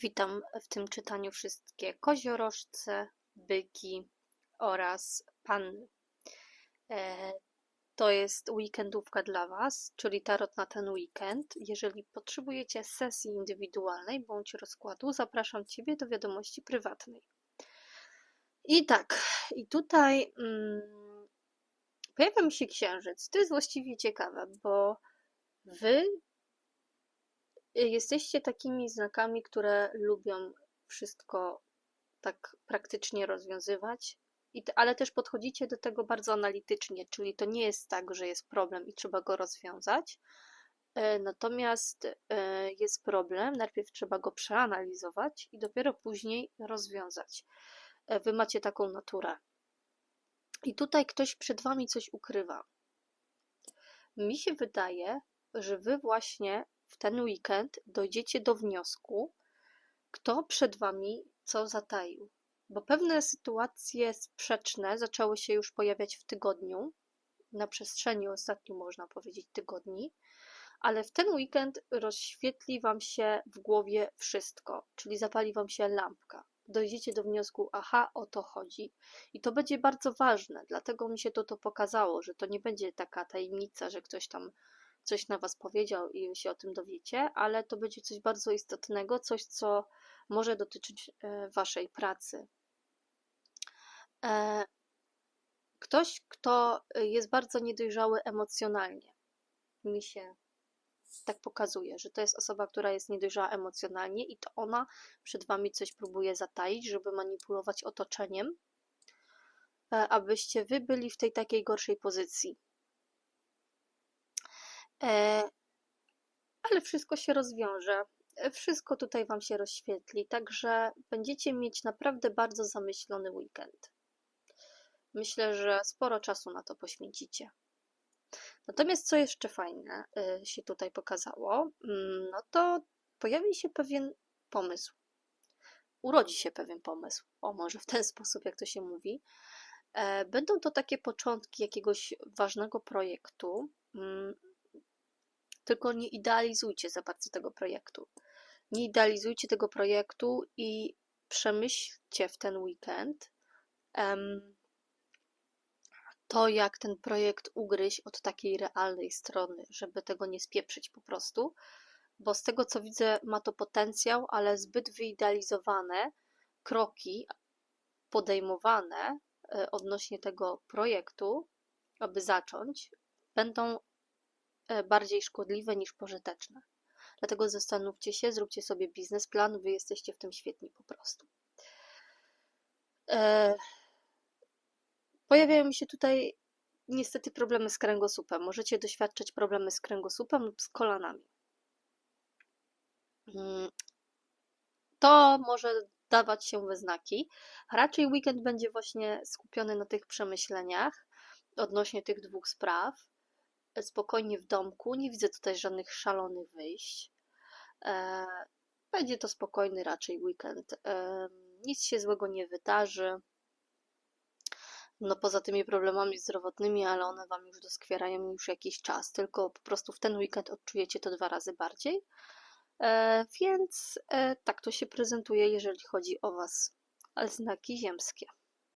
Witam w tym czytaniu wszystkie koziorożce, byki oraz panny. E, to jest weekendówka dla Was, czyli tarot na ten weekend. Jeżeli potrzebujecie sesji indywidualnej bądź rozkładu, zapraszam Ciebie do wiadomości prywatnej. I tak, i tutaj mm, pojawia mi się księżyc. To jest właściwie ciekawe, bo Wy jesteście takimi znakami, które lubią wszystko tak praktycznie rozwiązywać, i, ale też podchodzicie do tego bardzo analitycznie, czyli to nie jest tak, że jest problem i trzeba go rozwiązać. E, natomiast e, jest problem, najpierw trzeba go przeanalizować i dopiero później rozwiązać. E, wy macie taką naturę. I tutaj ktoś przed wami coś ukrywa. Mi się wydaje, że wy właśnie w ten weekend dojdziecie do wniosku, kto przed wami co zataił. Bo pewne sytuacje sprzeczne zaczęły się już pojawiać w tygodniu, na przestrzeni ostatnio można powiedzieć tygodni, ale w ten weekend rozświetli wam się w głowie wszystko, czyli zapali wam się lampka. Dojdziecie do wniosku, aha, o to chodzi. I to będzie bardzo ważne, dlatego mi się to, to pokazało, że to nie będzie taka tajemnica, że ktoś tam coś na Was powiedział i się o tym dowiecie, ale to będzie coś bardzo istotnego, coś, co może dotyczyć e, Waszej pracy. E, ktoś, kto jest bardzo niedojrzały emocjonalnie, mi się tak pokazuje, że to jest osoba, która jest niedojrzała emocjonalnie i to ona przed Wami coś próbuje zataić, żeby manipulować otoczeniem, e, abyście Wy byli w tej takiej gorszej pozycji ale wszystko się rozwiąże. E, wszystko tutaj Wam się rozświetli, także będziecie mieć naprawdę bardzo zamyślony weekend. Myślę, że sporo czasu na to poświęcicie. Natomiast co jeszcze fajne e, się tutaj pokazało, mm, no to pojawi się pewien pomysł. Urodzi się pewien pomysł. O, może w ten sposób, jak to się mówi. Będą to takie początki jakiegoś ważnego projektu, mm, tylko nie idealizujcie za bardzo tego projektu. Nie idealizujcie tego projektu i przemyślcie w ten weekend um, to, jak ten projekt ugryźć od takiej realnej strony, żeby tego nie spieprzyć po prostu, bo z tego co widzę, ma to potencjał, ale zbyt wyidealizowane kroki podejmowane e, odnośnie tego projektu, aby zacząć, będą bardziej szkodliwe niż pożyteczne. Dlatego zastanówcie się, zróbcie sobie biznesplan, wy jesteście w tym świetni po prostu. E, pojawiają się tutaj niestety problemy z kręgosłupem. Możecie doświadczać problemy z kręgosłupem lub z kolanami. Mm, to może dawać się we znaki. Raczej weekend będzie właśnie skupiony na tych przemyśleniach odnośnie tych dwóch spraw spokojnie w domku. Nie widzę tutaj żadnych szalonych wyjść. E, będzie to spokojny raczej weekend. E, nic się złego nie wydarzy. No poza tymi problemami zdrowotnymi, ale one Wam już doskwierają już jakiś czas, tylko po prostu w ten weekend odczujecie to dwa razy bardziej. E, więc tak to się prezentuje, jeżeli chodzi o Was, znaki ziemskie.